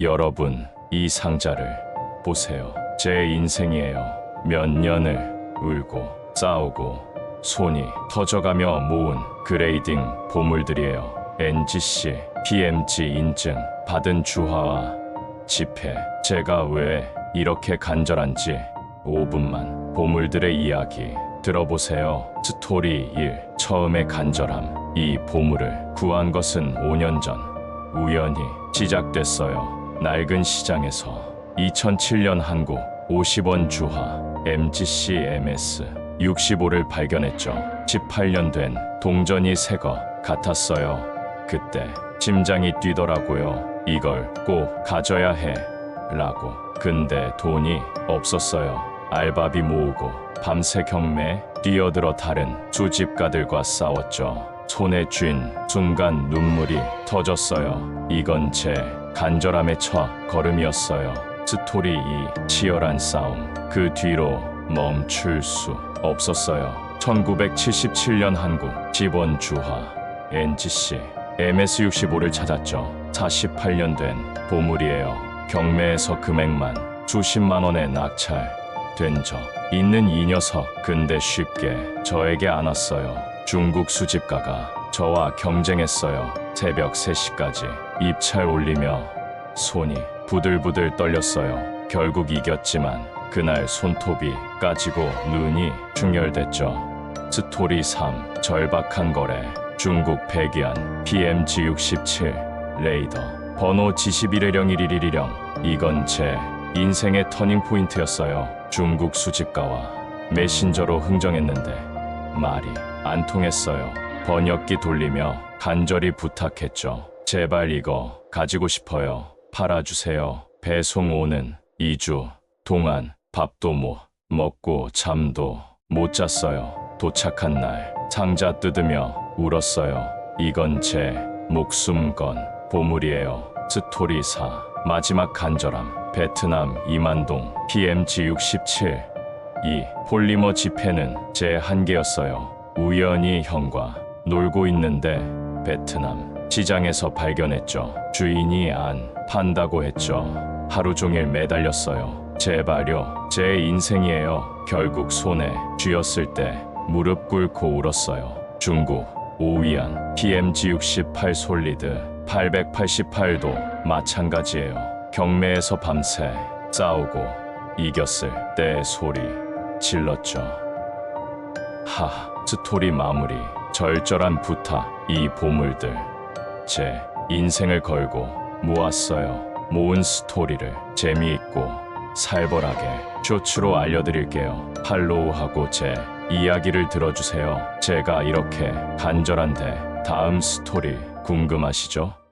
여러분, 이 상자를 보세요. 제 인생이에요. 몇 년을 울고 싸우고 손이 터져가며 모은 그레이딩 보물들이에요. NGC, PMG 인증 받은 주화와 지폐. 제가 왜 이렇게 간절한지 5분만 보물들의 이야기 들어보세요. 스토리 1. 처음의 간절함. 이 보물을 구한 것은 5년 전 우연히 시작됐어요. 낡은 시장에서 2007년 한국 50원 주화 MGC MS 65를 발견했죠. 18년 된 동전이 새거 같았어요. 그때 심장이 뛰더라고요. 이걸 꼭 가져야 해. 라고. 근데 돈이 없었어요. 알바비 모으고 밤새 경매 뛰어들어 다른 수집가들과 싸웠죠. 손에 쥔 순간 눈물이 터졌어요. 이건 제 간절함의 첫 걸음이었어요. 스토리 2 치열한 싸움 그 뒤로 멈출 수 없었어요. 1977년 한국 집원 주화 NGC MS65를 찾았죠. 48년 된 보물이에요. 경매에서 금액만 수십만 원에 낙찰된 적 있는 이 녀석 근데 쉽게 저에게 안 왔어요. 중국 수집가가 저와 경쟁했어요. 새벽 3시까지 입찰 올리며 손이 부들부들 떨렸어요. 결국 이겼지만 그날 손톱이 까지고 눈이 충혈됐죠. 스토리 3 절박한 거래 중국 백위안 PMG 67 레이더 번호 G11회령 111령 이건 제 인생의 터닝 포인트였어요. 중국 수집가와 메신저로 흥정했는데 말이 안 통했어요. 번역기 돌리며 간절히 부탁했죠. 제발 이거 가지고 싶어요. 팔아주세요. 배송 오는 2주 동안 밥도 못 먹고 잠도 못 잤어요. 도착한 날 상자 뜯으며 울었어요. 이건 제 목숨 건 보물이에요. 스토리 4 마지막 간절함 베트남 이만동 PMG 67이 폴리머 지폐는 제 한계였어요. 우연히 형과 놀고 있는데 베트남 시장에서 발견했죠. 주인이 안 판다고 했죠. 하루 종일 매달렸어요. 제발요. 제 인생이에요. 결국 손에 쥐었을 때 무릎 꿇고 울었어요. 중국 오위안 PMG 68 솔리드 888도 마찬가지예요. 경매에서 밤새 싸우고 이겼을 때 소리 질렀죠. 하, 스토리 마무리, 절절한 부탁, 이 보물들. 제 인생을 걸고 모았어요. 모은 스토리를 재미있고 살벌하게 쇼츠로 알려드릴게요. 팔로우하고 제 이야기를 들어주세요. 제가 이렇게 간절한데 다음 스토리 궁금하시죠?